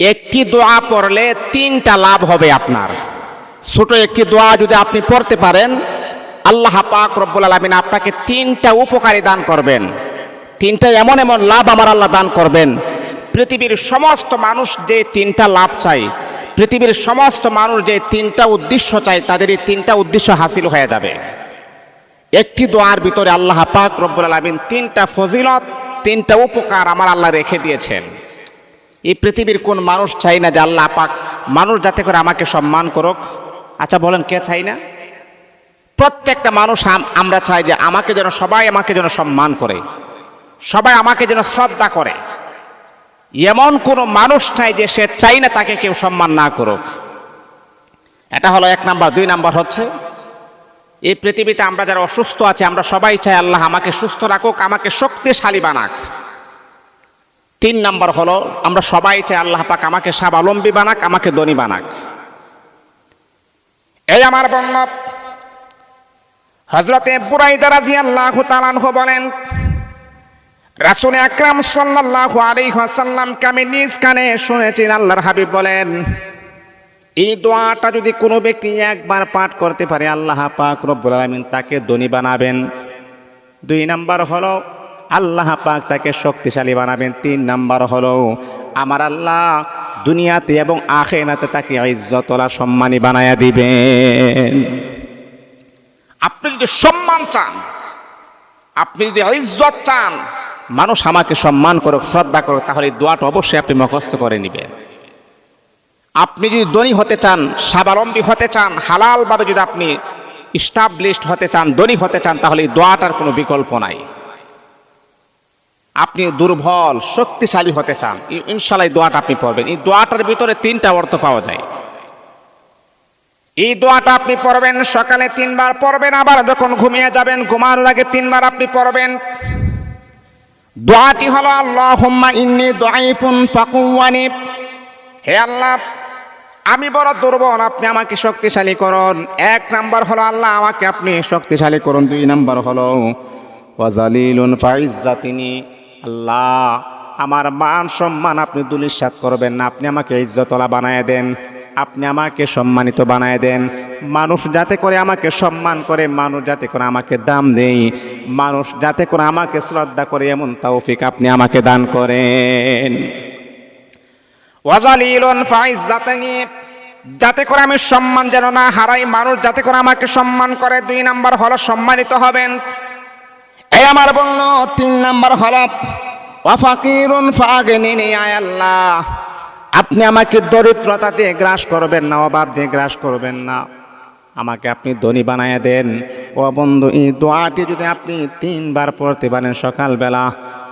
একটি দোয়া পড়লে তিনটা লাভ হবে আপনার। ছোট একটি দোয়া যদি আপনি পড়তে পারেন, আল্লাহ পাক রব্বুল আলমিন আপনাকে তিনটা উপকারী দান করবেন। তিনটা এমন এমন লাভ আমার আল্লাহ দান করবেন। পৃথিবীর সমস্ত মানুষ যে তিনটা লাভ চাই পৃথিবীর সমস্ত মানুষ যে তিনটা উদ্দেশ্য চাই তাদের এই তিনটা উদ্দেশ্য হাসিল হয়ে যাবে। একটি দোয়ার ভিতরে আল্লাহ পাক রব্বুল আলমিন তিনটা ফজিলত, তিনটা উপকার আমার আল্লাহ রেখে দিয়েছেন। এই পৃথিবীর কোন মানুষ চাই না যে আল্লাহ পাক মানুষ যাতে করে আমাকে সম্মান করুক? আচ্ছা বলেন, কে চাই না? প্রত্যেকটা মানুষ আমরা চাই যে আমাকে যেন সবাই আমাকে যেন সম্মান করে, সবাই আমাকে যেন শ্রদ্ধা করে। এমন কোনো মানুষ নাই যে সে চাই না তাকে কেউ সম্মান না করুক। এটা হলো এক নাম্বার। দুই নাম্বার হচ্ছে, এই পৃথিবীতে আমরা যারা অসুস্থ আছে, আমরা সবাই চাই আল্লাহ আমাকে সুস্থ রাখুক, আমাকে শক্তিশালী বানাক। তিন নাম্বার হলো, আমরা সবাই চাই আল্লাহ পাক আমাকে স্বাবলম্বী বানাক, আমাকে ধনী বানাক। এই আমার বন্য হজরতে বুরাইদা রাজি আল্লাহ তালানহু বলেন, রাসুল আকরাম সাল্লাল্লাহু আলাইহি ওয়াসাল্লামকে আমি নিজ কানে শুনেছি, আল্লাহর হাবিব বলেন, এই দোয়াটা যদি কোনো ব্যক্তি একবার পাঠ করতে পারে, আল্লাহ পাক রব্বুল আলামিন তাকে ধনী বানাবেন। দুই নাম্বার হলো আল্লাহ পাক তাকে শক্তিশালী বানাবেন। তিন নাম্বার হলো, আমার আল্লাহ দুনিয়াতে এবং আখেরাতে তাকে ইজ্জতলা সম্মানী বানায়া দিবেন। আপনি যদি সম্মান চান, আপনি যদি ইজ্জত চান, মানুষ আমাকে সম্মান করুক, শ্রদ্ধা করুক, তাহলে দোয়াটা অবশ্যই আপনি মুখস্থ করে নেবেন। আপনি যদি ধনী হতে চান, স্বাবলম্বী হতে চান, হালালভাবে যদি আপনি স্টাবলিশড হতে চান, ধনী হতে চান, তাহলে এই দোয়াটার কোনো বিকল্প নাই। আপনি দুর্বল, শক্তিশালী হতে চান। ইনশাল্লাহ দোয়াটা আপনি পড়বেন। এই দোয়াটার ভিতরে তিনটা অর্থ পাওয়া যায়। এই দোয়াটা আপনি পড়বেন, সকালে তিনবার পড়বেন, আবার যখন ঘুমিয়ে যাবেন, ঘুমানোর আগে তিনবার আপনি পড়বেন। দোয়াটি হলো, আল্লাহুম্মা ইন্নি দাইফুন ফাকুওয়ানি। হে আল্লাহ, আমি বড় দুর্বল, আপনি আমাকে শক্তিশালী করুন। এক নাম্বার হলো, আল্লাহ, আমাকে আপনি শক্তিশালী করুন। দুই নাম্বার হলো ওয়াজালিলুন ফাইজ্জাতিনি। আল্লাহ, আমার মান সম্মান আপনি দুলিশাত করবেন না, আপনি আমাকে ইজ্জতলা বানায় দেন, আপনি আমাকে সম্মানিত বানায় দেন। মানুষ যাতে করে আমাকে সম্মান করে, মানুষ যাতে করে আমাকে দাম দেই মানুষ যাতে করে আমাকে শ্রদ্ধা করে, এমন তৌফিক আপনি আমাকে দান করেন। ফাইজ্জাতানি যাতে করে আমি সম্মান যেন না হারাই, মানুষ যাতে করে আমাকে সম্মান করে, দুই নাম্বার হলো সম্মানিত হবেন। এই আমার বলল, তিন নাম্বার হরফ। ওয়াফাকিরুন ফাগনিনি, আয় আপনি আমাকে দরিদ্রতা দিয়ে গ্রাস করবেন না অভাব দিয়ে গ্রাস করবেন না। আমাকে আপনি ধনী বানায় দেন। ও বন্ধু, এই দোয়াটি যদি আপনি তিনবার পড়তে পারেন সকালবেলা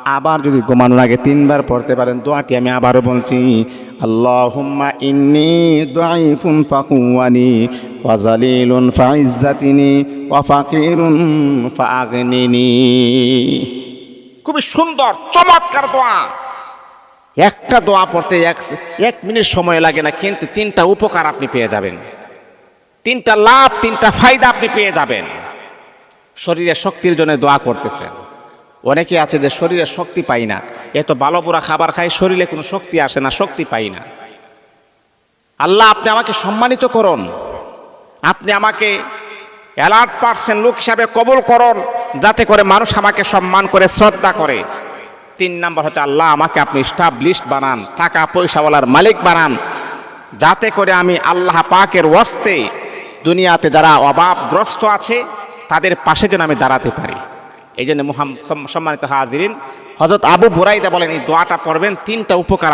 আবার যদি ঘুমানোর আগে তিনবার পড়তে পারেন, দোয়াটি আমি আবারও বলছি, আল্লাহুম্মা ইন্নি দাইফুন ফাকুয়ানি ওয়াজালিলুন ফাইজ্জাতিনি ওয়া ফাকিরুন ফাগনিনি। খুবই সুন্দর, চমৎকার দোয়া। একটা দোয়া পড়তে এক এক মিনিট সময় লাগে না, কিন্তু তিনটা উপকার আপনি পেয়ে যাবেন। তিনটা লাভ, তিনটা ফায়দা আপনি পেয়ে যাবেন। শরীরের শক্তির জন্য দোয়া করতেছেন। অনেকে আছে যে শরীরে শক্তি পাই না। এত ভালো বুড়া খাবার খাই শরীরে কোনো শক্তি আসে না, শক্তি পাই না। আল্লাহ, আপনি আমাকে সম্মানিত করুন। আপনি আমাকে অ্যালার্ট পার্সেন্ট লোক হিসাবে কবল করুন, যাতে করে মানুষ আমাকে সম্মান করে, শ্রদ্ধা করে। তিন নাম্বার হচ্ছে, আল্লাহ, আমাকে আপনি স্টাবলিশড বানান, টাকা পয়সাওয়ালার মালিক বানান। যাতে করে আমি আল্লাহ পাকের ওয়াস্তে দুনিয়াতে যারা অভাবগ্রস্ত আছে, তাদের পাশে যেন আমি দাঁড়াতে পারি। এই জন্য সম্মানিত হাজিরিন হজরত আবু বুরাইদা বলেন এই দোয়াটা পড়বেন তিনটা উপকার